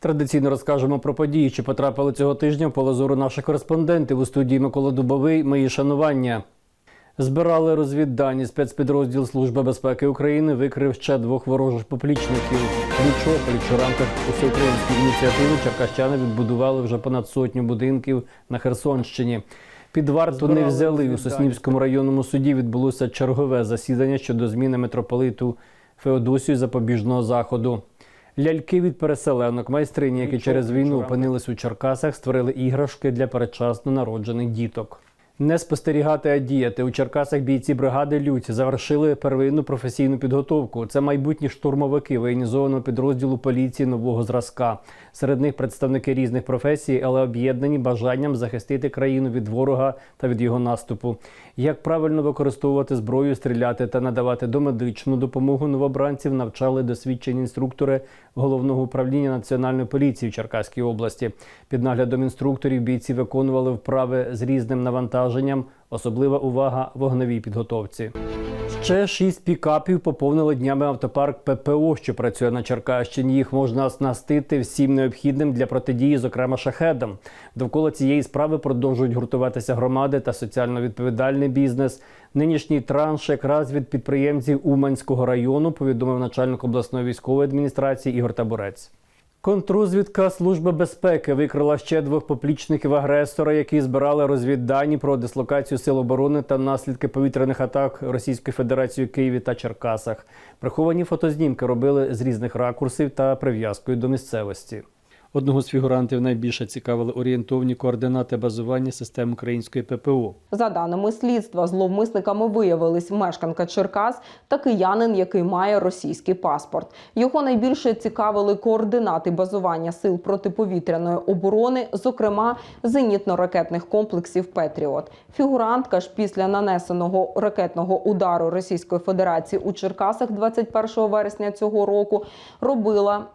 Традиційно розкажемо про події, що потрапили цього тижня в поле зору наших кореспондентів у студії Микола Дубовий. Мої шанування. Збирали розвіддані. Спецпідрозділ Служби безпеки України викрив ще двох ворожих поплічників. Нічополі, що в рамках усеукраїнської ініціативи черкащани відбудували вже понад сотню будинків на Херсонщині. Під варту не взяли у Соснівському районному суді. Відбулося чергове засідання щодо зміни митрополиту Феодосію запобіжного заходу. Ляльки від переселенок, майстрині, які через війну опинились у Черкасах, створили іграшки для передчасно народжених діток. Не спостерігати, а діяти у Черкасах бійці бригади Людь завершили первинну професійну підготовку. Це майбутні штурмовики воєнізованого підрозділу поліції нового зразка. Серед них представники різних професій, але об'єднані бажанням захистити країну від ворога та від його наступу. Як правильно використовувати зброю, стріляти та надавати домедичну допомогу новобранців, навчали досвідчені інструктори головного управління національної поліції в Черкаській області. Під наглядом інструкторів бійці виконували вправи з різним навантаженням. Особлива увага вогневій підготовці. Ще шість пікапів поповнили днями автопарк ППО, що працює на Черкащині. Їх можна оснастити всім необхідним для протидії, зокрема шахедам. Довкола цієї справи продовжують гуртуватися громади та соціально відповідальний бізнес. Нинішній транш якраз від підприємців Уманського району повідомив начальник обласної військової адміністрації Ігор Табурець. Контрузвідка Служби безпеки викрила ще двох поплічників агресора, які збирали розвіддані про дислокацію сил оборони та наслідки повітряних атак Російської Федерації Києві та Черкасах. Приховані фотознімки робили з різних ракурсів та прив'язкою до місцевості. Одного з фігурантів найбільше цікавили орієнтовні координати базування систем української ППО. За даними слідства, зловмисниками виявились мешканка Черкас та киянин, який має російський паспорт. Його найбільше цікавили координати базування сил протиповітряної оборони, зокрема зенітно-ракетних комплексів Петріот. Фігурантка ж після нанесеного ракетного удару Російської Федерації у Черкасах 21 вересня цього року робила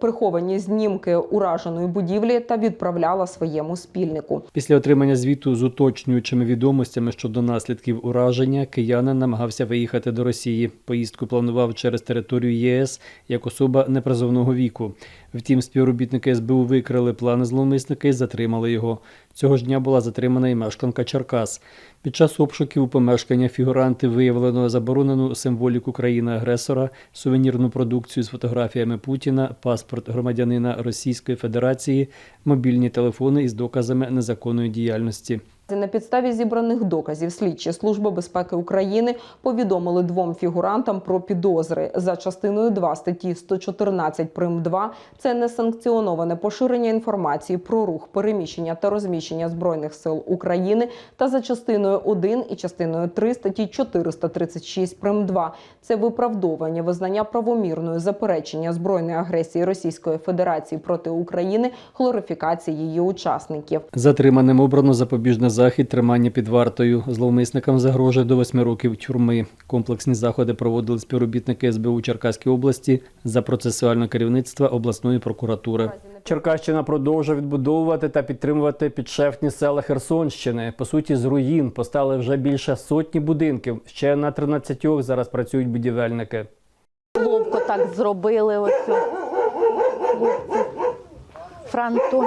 приховані знімки ураженої будівлі та відправляла своєму спільнику. Після отримання звіту з уточнюючими відомостями щодо наслідків ураження, киянин намагався виїхати до Росії. Поїздку планував через територію ЄС як особа непризовного віку. Втім, співробітники СБУ викрили плани зловмисника і затримали його. Цього ж дня була затримана і мешканка Черкас. Під час обшуків у помешкання фігуранти виявлено заборонену символіку країни-агресора, сувенірну продукцію з фотографіями Путіна, паспорт громадянина Російської Федерації, мобільні телефони із доказами незаконної діяльності. На підставі зібраних доказів слідчі служби безпеки України повідомили двом фігурантам про підозри. За частиною 2 статті 114 прим. 2 – це несанкціоноване поширення інформації про рух, переміщення та розміщення збройних сил України. Та за частиною 1 і частиною 3 статті 436 прим. 2 – це виправдовування визнання правомірною заперечення збройної агресії Російської Федерації проти України, глорифікації її учасників. Затриманим обрано запобіжний захід тримання під вартою. Зловмисникам загрожує до восьми років тюрми. Комплексні заходи проводили співробітники СБУ Черкаської області за процесуальне керівництва обласної прокуратури. Черкащина продовжує відбудовувати та підтримувати підшефні села Херсонщини. По суті, з руїн постали вже більше сотні будинків. Ще на 13 зараз працюють будівельники. Ловко так зробили оцю фронту.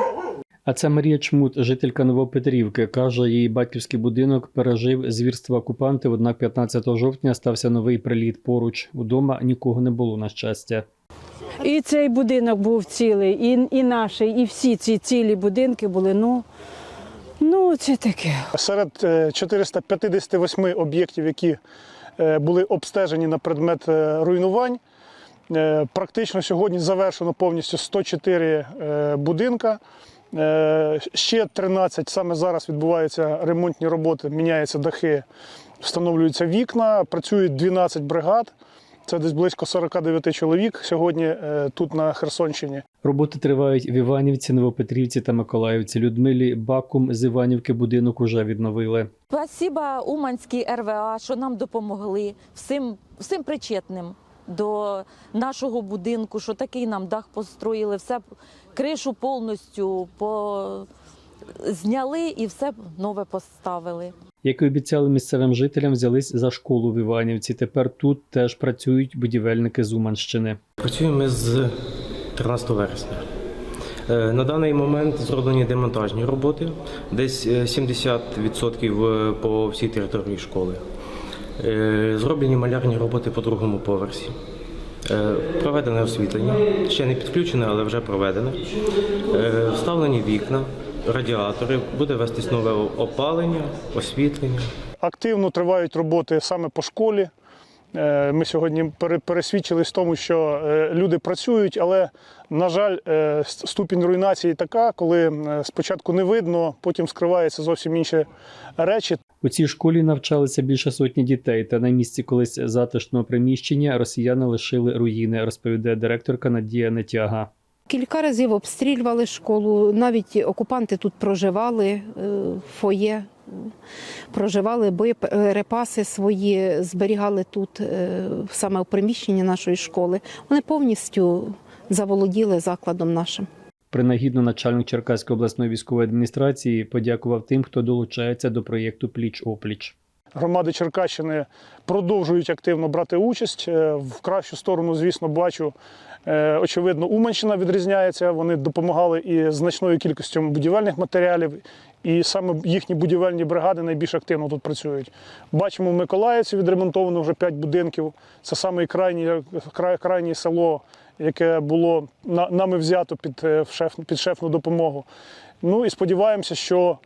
А це Марія Чмут, жителька Новопетрівки. Каже, її батьківський будинок пережив звірство окупантів, однак 15 жовтня стався новий приліт поруч. Удома нікого не було на щастя. І цей будинок був цілий, і, і наш, і всі ці цілі будинки були. Ну, ну це таке. Серед е, 458 об'єктів, які е, були обстежені на предмет е, руйнувань, е, практично сьогодні завершено повністю 104 е, будинка. Е, Ще 13 саме зараз відбуваються ремонтні роботи, міняються дахи, встановлюються вікна, працюють 12 бригад. Це десь близько 49 чоловік сьогодні е, тут на Херсонщині. Роботи тривають в Іванівці, Новопетрівці та Миколаївці. Людмилі Бакум з Іванівки будинок уже відновили. Спасіба Уманській РВА, що нам допомогли всім, всім причетним до нашого будинку, що такий нам дах построїли, все кришу повністю по... зняли і все нове поставили. Як і обіцяли місцевим жителям, взялись за школу в Іванівці. Тепер тут теж працюють будівельники з Уманщини. Працюємо ми з 13 вересня. Е, На даний момент зроблені демонтажні роботи, десь е, 70% по всій території школи. Е, Зроблені малярні роботи по другому поверсі. Е, Проведене освітлення, ще не підключене, але вже проведене. Е, Вставлені вікна, радіатори, буде вестись нове опалення, освітлення. Активно тривають роботи саме по школі. Ми сьогодні пересвідчились в тому, що люди працюють, але, на жаль, ступінь руйнації така, коли спочатку не видно, потім скриваються зовсім інші речі. У цій школі навчалися більше сотні дітей, та на місці колись затишного приміщення росіяни лишили руїни, розповідає директорка Надія Нетяга. Кілька разів обстрілювали школу. Навіть окупанти тут проживали е, фоє, е, проживали боєприпаси свої, зберігали тут е, саме в приміщенні нашої школи. Вони повністю заволоділи закладом нашим. Принагідно начальник Черкаської обласної військової адміністрації подякував тим, хто долучається до проєкту Пліч опліч. Громади Черкащини продовжують активно брати участь. Е, В кращу сторону, звісно, бачу. е, Очевидно, Уманщина відрізняється. Вони допомагали і значною кількістю будівельних матеріалів, і саме їхні будівельні бригади найбільш активно тут працюють. Бачимо, в Миколаївці відремонтовано вже 5 будинків. Це саме крайнє, крайнє село, яке було на- нами взято під, е, шеф, під шефну допомогу. Ну і сподіваємося, що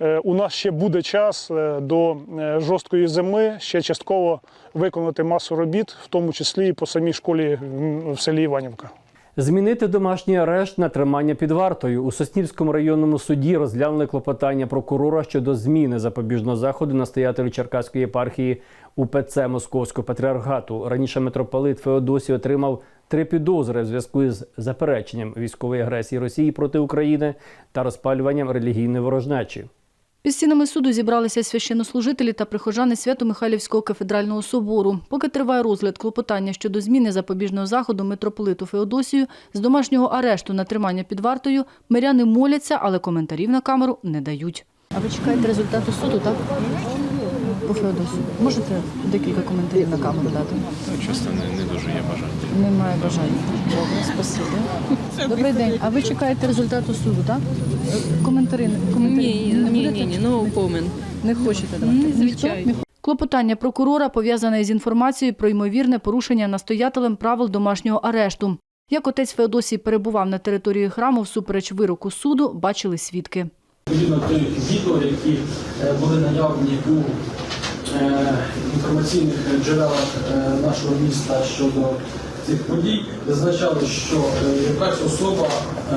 Е, У нас ще буде час е, до жорсткої зими ще частково виконати масу робіт, в тому числі і по самій школі в селі Іванівка. Змінити домашній арешт на тримання під вартою у Соснівському районному суді розглянули клопотання прокурора щодо зміни запобіжного заходу настоятелю Черкаської єпархії УПЦ Московського патріархату. Раніше митрополит Феодосій отримав три підозри в зв'язку з запереченням військової агресії Росії проти України та розпалюванням релігійної ворожнечі. Під стінами суду зібралися священнослужителі та прихожани Свято-Михайлівського кафедрального собору. Поки триває розгляд клопотання щодо зміни запобіжного заходу митрополиту Феодосію з домашнього арешту на тримання під вартою, миряни моляться, але коментарів на камеру не дають. А ви чекаєте результату суду, так? По. Можете декілька коментарів на камеру дати? Чесно, не, не дуже є бажання. Немає бажання. Добре, спасибі. Добрий день. А ви чекаєте результату суду, так? Коментарі, коментарі Ні, не ні, будете? ні, ні, no comment. Не хочете давати? Звичайно. Клопотання прокурора пов'язане з інформацією про ймовірне порушення настоятелем правил домашнього арешту. Як отець Феодосій перебував на території храму всупереч вироку суду, бачили свідки. Відповідно тих відео, які е, були наявні у інформаційних джерелах е, нашого міста щодо цих подій, зазначало, що е, якась особа, е,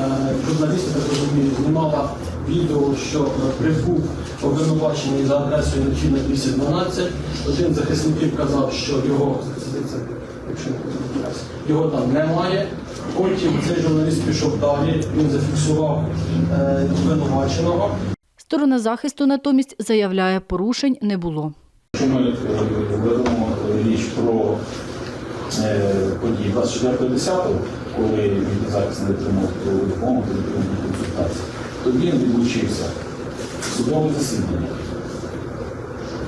так розумію, знімала відео, що е, прибув обвинувачений за адресою Лечина 212. Один з захисників казав, що його якщо його там немає. Потім цей журналіст пішов далі, він зафіксував е, обвинуваченого. Сторона захисту натомість заявляє, порушень не було. Якщо ми ведемо річ про е, події 24.10, коли він захист не отримав допомогу, консультації, то він відлучився судове засідання,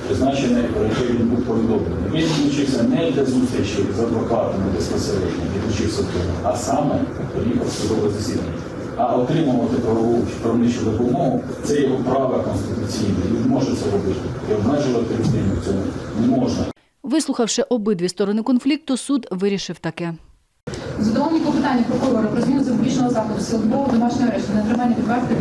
призначене, про яке він був повідомлений. Він відлучився не для зустрічі з адвокатами безпосередньо, відлучився а саме приїхав судове засідання. А отримувати правову правничу допомогу це його право конституційне. Він може це робити. І обмежувати людину в цьому не можна. Вислухавши обидві сторони конфлікту, суд вирішив таке. Задоволені клопотання прокурора про зміну запобіжного заходу силового домашнього арешту на тримання під вартою.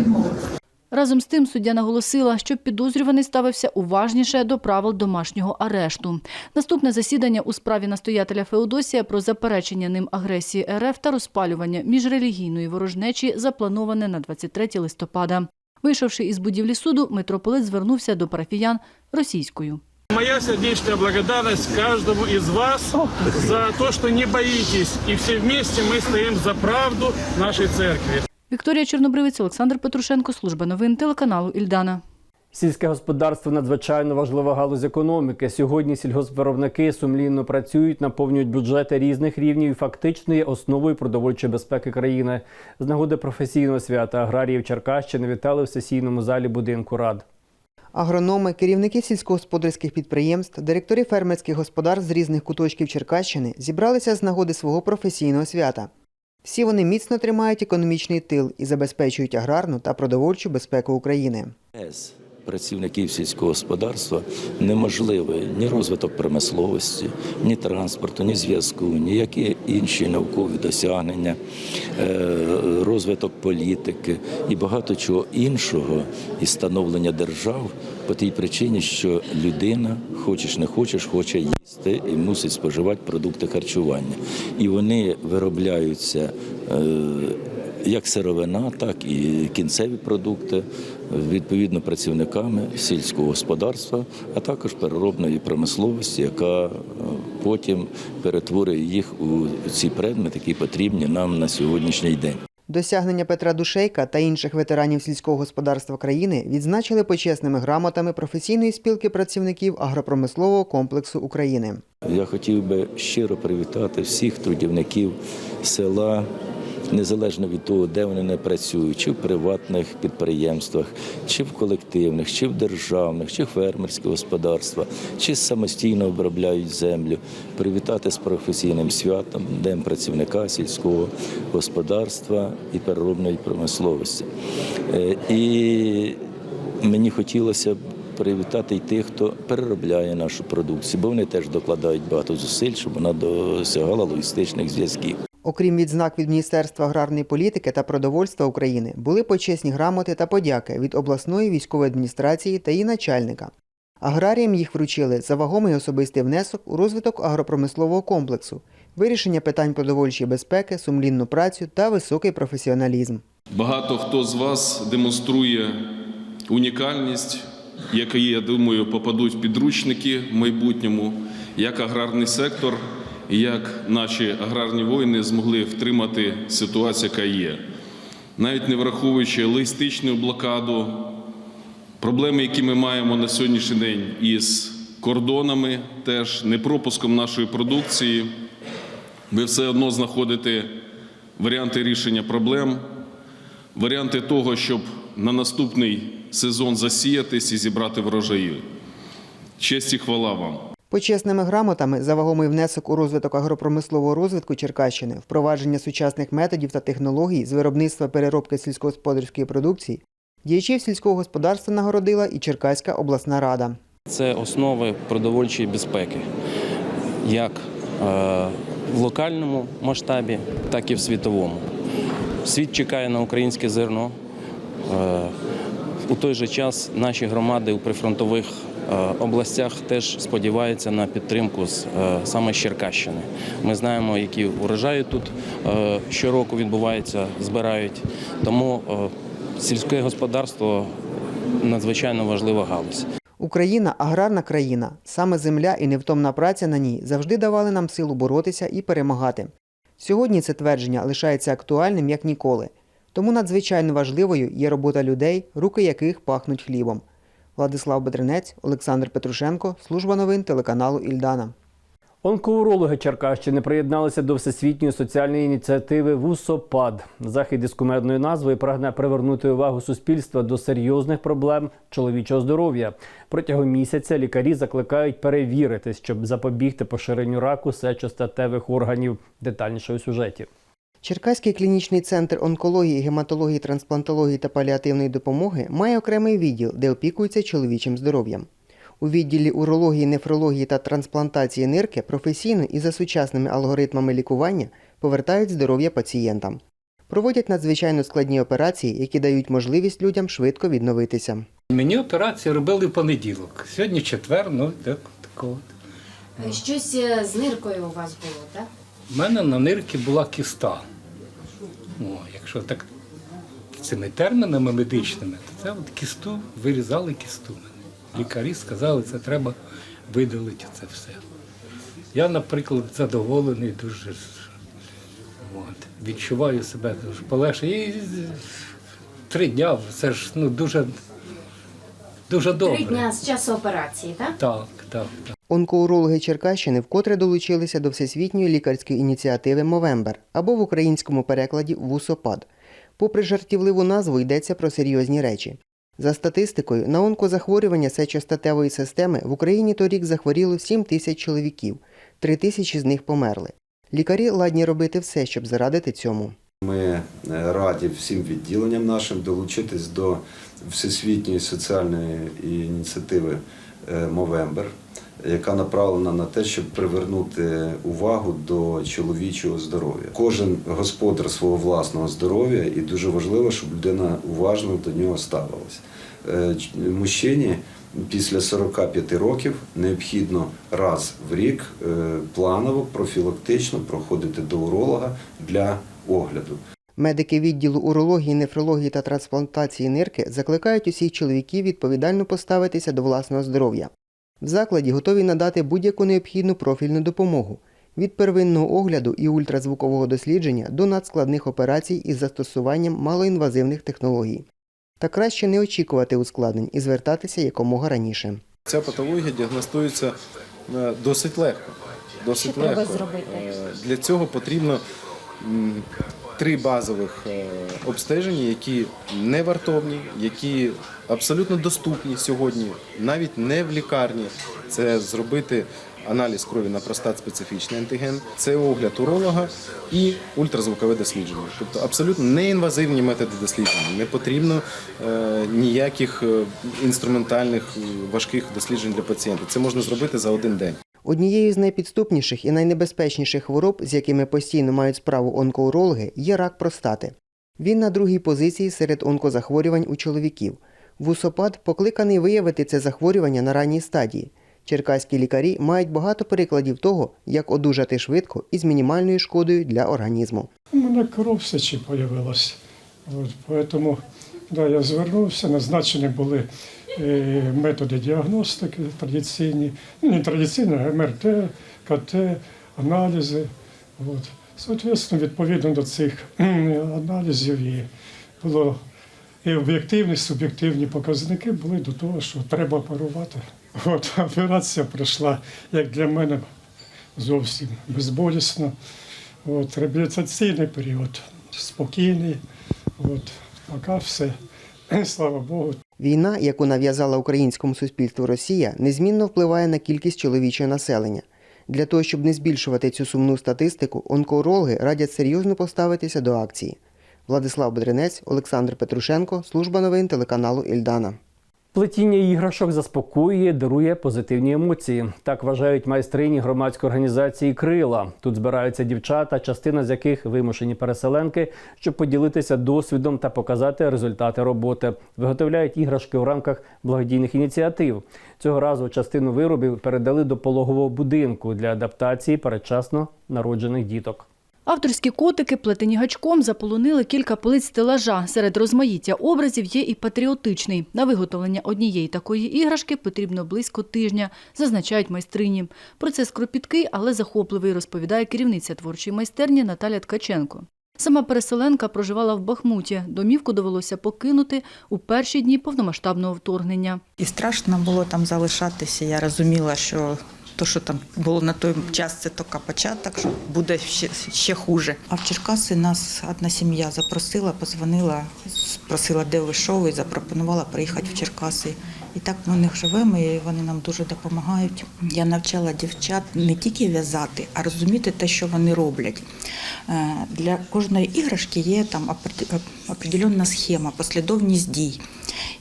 Разом з тим суддя наголосила, що підозрюваний ставився уважніше до правил домашнього арешту. Наступне засідання у справі настоятеля Феодосія про заперечення ним агресії РФ та розпалювання міжрелігійної ворожнечі заплановане на 23 листопада. Вийшовши із будівлі суду, митрополит звернувся до парафіян російською. Моя сердечная благодарность каждому из вас за то, что не боитесь. И все вместе мы стоим за правду нашей церкви. Вікторія Чорнобривець, Олександр Петрушенко, служба новин телеканалу Ільдана. Сільське господарство надзвичайно важлива галузь економіки. Сьогодні сільгоспвиробники сумлінно працюють, наповнюють бюджети різних рівнів і фактично є основою продовольчої безпеки країни. З нагоди професійного свята аграріїв Черкащини вітали в сесійному залі будинку рад. Агрономи, керівники сільськогосподарських підприємств, директори фермерських господарств з різних куточків Черкащини зібралися з нагоди свого професійного свята. Всі вони міцно тримають економічний тил і забезпечують аграрну та продовольчу безпеку України. Без працівників сільського господарства неможливий ні розвиток промисловості, ні транспорту, ні зв'язку, ніякі інші наукові досягнення, е, розвиток політики і багато чого іншого і становлення держав по тій причині, що людина, хочеш не хочеш, хоче їсти і мусить споживати продукти харчування. І вони виробляються. е, як сировина, так і кінцеві продукти, відповідно працівниками сільського господарства, а також переробної промисловості, яка е, потім перетворює їх у ці предмети, які потрібні нам на сьогоднішній день. Досягнення Петра Душейка та інших ветеранів сільського господарства країни відзначили почесними грамотами професійної спілки працівників агропромислового комплексу України. Я хотів би щиро привітати всіх трудівників села. Незалежно від того, де вони не працюють, чи в приватних підприємствах, чи в колективних, чи в державних, чи в фермерських господарствах, чи самостійно обробляють землю, привітати з професійним святом, Днем працівника сільського господарства і переробної промисловості. Е, І мені хотілося б привітати й тих, хто переробляє нашу продукцію, бо вони теж докладають багато зусиль, щоб вона досягала логістичних зв'язків. Окрім відзнак від Міністерства аграрної політики та продовольства України, були почесні грамоти та подяки від обласної військової адміністрації та її начальника. Аграріям їх вручили за вагомий особистий внесок у розвиток агропромислового комплексу, вирішення питань продовольчої безпеки, сумлінну працю та високий професіоналізм. Багато хто з вас демонструє унікальність, які, я думаю, попадуть в підручники в майбутньому, як аграрний сектор як наші аграрні воїни змогли втримати ситуацію, яка є. Навіть не враховуючи логістичну блокаду, проблеми, які ми маємо на сьогоднішній день із кордонами, теж непропуском нашої продукції, ви все одно знаходите варіанти рішення проблем, варіанти того, щоб на наступний сезон засіятись і зібрати врожаї. Честь і хвала вам. Почесними грамотами за вагомий внесок у розвиток агропромислового розвитку Черкащини, впровадження сучасних методів та технологій з виробництва переробки сільськогосподарської продукції, діячів сільського господарства нагородила і Черкаська обласна рада. Це основи продовольчої безпеки, як е, в локальному масштабі, так і в світовому. Світ чекає на українське зерно. Е, У той же час наші громади у прифронтових областях теж сподіваються на підтримку з е, саме з Черкащини. Ми знаємо, які урожаї тут е, щороку відбуваються, збирають. Тому е, сільське господарство надзвичайно важлива галузь. Україна аграрна країна. Саме земля і невтомна праця на ній завжди давали нам силу боротися і перемагати. Сьогодні це твердження лишається актуальним як ніколи. Тому надзвичайно важливою є робота людей, руки яких пахнуть хлібом. Владислав Бедренець, Олександр Петрушенко, служба новин телеканалу Ільдана. Онкоурологи Черкащини приєдналися до всесвітньої соціальної ініціативи ВУСОПАД. Захід із кумедною назвою прагне привернути увагу суспільства до серйозних проблем чоловічого здоров'я. Протягом місяця лікарі закликають перевірити, щоб запобігти поширенню раку сечостатевих органів. Детальніше у сюжеті. Черкаський клінічний центр онкології, гематології, трансплантології та паліативної допомоги має окремий відділ, де опікується чоловічим здоров'ям. У відділі урології, нефрології та трансплантації нирки професійно і за сучасними алгоритмами лікування повертають здоров'я пацієнтам. Проводять надзвичайно складні операції, які дають можливість людям швидко відновитися. Мені операцію робили в понеділок. Сьогодні четвер, ну так, так от. Щось е, з ниркою у вас було, так? У мене на нирці була кіста. О, якщо так цими термінами медичними, то це от кісту, вирізали кісту. мене. Лікарі сказали, це треба видалити це все. Я, наприклад, задоволений дуже. От, відчуваю себе дуже полегше. І три дня це ж ну, дуже, дуже добре. Три дня з часу операції, так? Так, так, так. Онкоурологи Черкащини вкотре долучилися до всесвітньої лікарської ініціативи Мовембер або в українському перекладі ВУСОПАД. Попри жартівливу назву йдеться про серйозні речі. За статистикою, на онкозахворювання сечостатевої системи в Україні торік захворіло 7 тисяч чоловіків, 3 тисячі з них померли. Лікарі ладні робити все, щоб зарадити цьому. Ми е, раді всім відділенням нашим долучитись до всесвітньої соціальної ініціативи е, Мовембер, яка направлена на те, щоб привернути увагу до чоловічого здоров'я. Кожен господар свого власного здоров'я, і дуже важливо, щоб людина уважно до нього ставилась. Е, Мужчині після 45 років необхідно раз в рік е, планово профілактично проходити до уролога для огляду. Медики відділу урології, нефрології та трансплантації нирки закликають усіх чоловіків відповідально поставитися до власного здоров'я. В закладі готові надати будь-яку необхідну профільну допомогу від первинного огляду і ультразвукового дослідження до надскладних операцій із застосуванням малоінвазивних технологій. Та краще не очікувати ускладнень і звертатися якомога раніше. Ця патологія діагностується е, досить легко. Досить Що треба зробити? Е, Для цього потрібно три базових е, обстеження, які не вартовні, які абсолютно доступні сьогодні, навіть не в лікарні. Це зробити аналіз крові на простат специфічний антиген, це огляд уролога і ультразвукове дослідження. Тобто абсолютно неінвазивні методи дослідження. Не потрібно е, ніяких е, інструментальних важких досліджень для пацієнта. Це можна зробити за один день. Однією з найпідступніших і найнебезпечніших хвороб, з якими постійно мають справу онкоурологи, є рак простати. Він на другій позиції серед онкозахворювань у чоловіків. Вусопад покликаний виявити це захворювання на ранній стадії. Черкаські лікарі мають багато прикладів того, як одужати швидко і з мінімальною шкодою для організму. У мене кров сечі з'явилася. Тому да, я звернувся, назначені були методи діагностики традиційні, ну, не традиційні, а МРТ, КТ, аналізи. От. Соответственно, відповідно до цих аналізів і було і об'єктивні, і суб'єктивні показники були до того, що треба оперувати. От, операція пройшла, як для мене, зовсім безболісно. От, реабілітаційний період спокійний. От, поки все, слава Богу. Війна, яку нав'язала українському суспільству Росія, незмінно впливає на кількість чоловічого населення. Для того, щоб не збільшувати цю сумну статистику, онкоурологи радять серйозно поставитися до акції. Владислав Бедренець, Олександр Петрушенко, служба новин телеканалу Ільдана. Плетіння іграшок заспокоює, дарує позитивні емоції. Так вважають майстрині громадської організації Крила. Тут збираються дівчата, частина з яких вимушені переселенки, щоб поділитися досвідом та показати результати роботи. Виготовляють іграшки у рамках благодійних ініціатив. Цього разу частину виробів передали до пологового будинку для адаптації передчасно народжених діток. Авторські котики, плетені гачком, заполонили кілька полиць стелажа. Серед розмаїття образів є і патріотичний. На виготовлення однієї такої іграшки потрібно близько тижня, зазначають майстрині. Процес кропіткий, але захопливий, розповідає керівниця творчої майстерні Наталя Ткаченко. Сама переселенка проживала в Бахмуті. Домівку довелося покинути у перші дні повномасштабного вторгнення. І страшно було там залишатися. Я розуміла, що то, що там було на той час, це тільки початок, що буде ще, ще хуже. А в Черкаси нас одна сім'я запросила, позвонила, спросила, де ви що і запропонувала приїхати в Черкаси. І так ми них живемо, і вони нам дуже допомагають. Я навчала дівчат не тільки в'язати, а розуміти те, що вони роблять. Е, Для кожної іграшки є там опре- определенна схема, послідовність дій.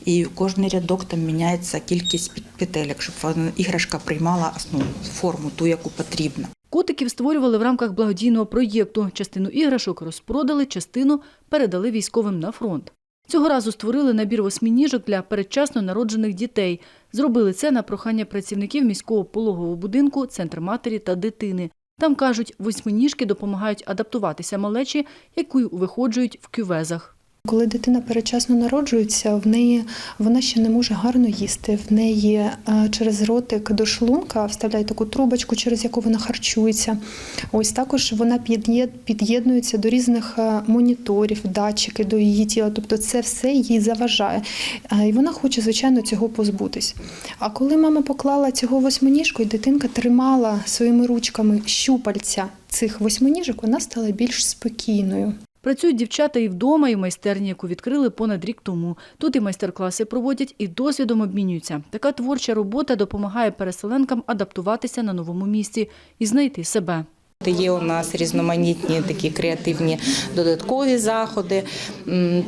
І кожний рядок там міняється кількість пет- петелек, щоб іграшка приймала ну, форму, ту, яку потрібно. Котиків створювали в рамках благодійного проєкту. Частину іграшок розпродали, частину передали військовим на фронт. Цього разу створили набір восьминіжок для передчасно народжених дітей. Зробили це на прохання працівників міського пологового будинку Центр матері та дитини. Там кажуть, восьминіжки допомагають адаптуватися малечі, яку виходжують в кювезах. Коли дитина передчасно народжується, в неї вона ще не може гарно їсти. В неї е, через ротик до шлунка вставляють таку трубочку, через яку вона харчується. Ось також вона під'єднується до різних е, моніторів, датчики до її тіла. Тобто це все їй заважає. Е, І вона хоче, звичайно, цього позбутись. А коли мама поклала цього восьминіжку, і дитинка тримала своїми ручками щупальця цих восьминіжок, вона стала більш спокійною. Працюють дівчата і вдома, і в майстерні, яку відкрили понад рік тому. Тут і майстер-класи проводять, і досвідом обмінюються. Така творча робота допомагає переселенкам адаптуватися на новому місці і знайти себе. Є у нас різноманітні такі креативні додаткові заходи.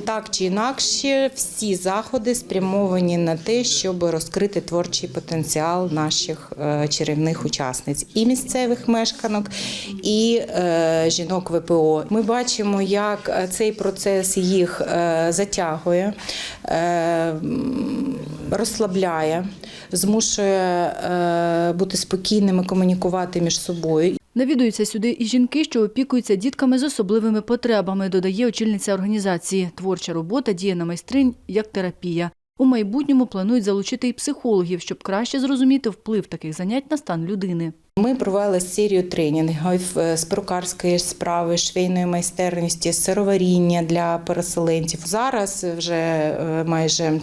Так чи інакше, всі заходи спрямовані на те, щоб розкрити творчий потенціал наших е, чарівних учасниць і місцевих мешканок, і е, жінок ВПО. Ми бачимо, як е, цей процес їх затягує, розслабляє, змушує бути спокійними, комунікувати між собою. Навідуються сюди і жінки, що опікуються дітками з особливими потребами, додає очільниця організації. Творча робота діє на майстринь як терапія. У майбутньому планують залучити і психологів, щоб краще зрозуміти вплив таких занять на стан людини. Ми провели серію тренінгів е, з перукарської справи, швейної майстерності, сироваріння для переселенців. Зараз вже е, майже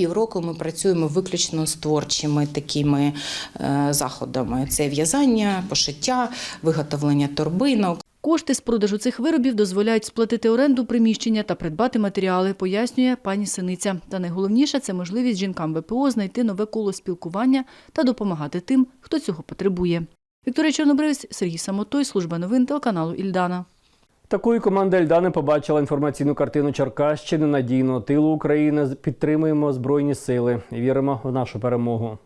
півроку ми працюємо виключно з творчими такими е, заходами: це в'язання, пошиття, виготовлення торбинок. Кошти з продажу цих виробів дозволяють сплатити оренду приміщення та придбати матеріали, пояснює пані Синиця. Та найголовніше це можливість жінкам ВПО знайти нове коло спілкування та допомагати тим, хто цього потребує. Вікторія Чорнобривець, Сергій Самотой, служба новин телеканалу Ільдана. Такою команда Ельдани побачила інформаційну картину Черкащини надійного тилу України. Підтримуємо збройні сили і віримо в нашу перемогу.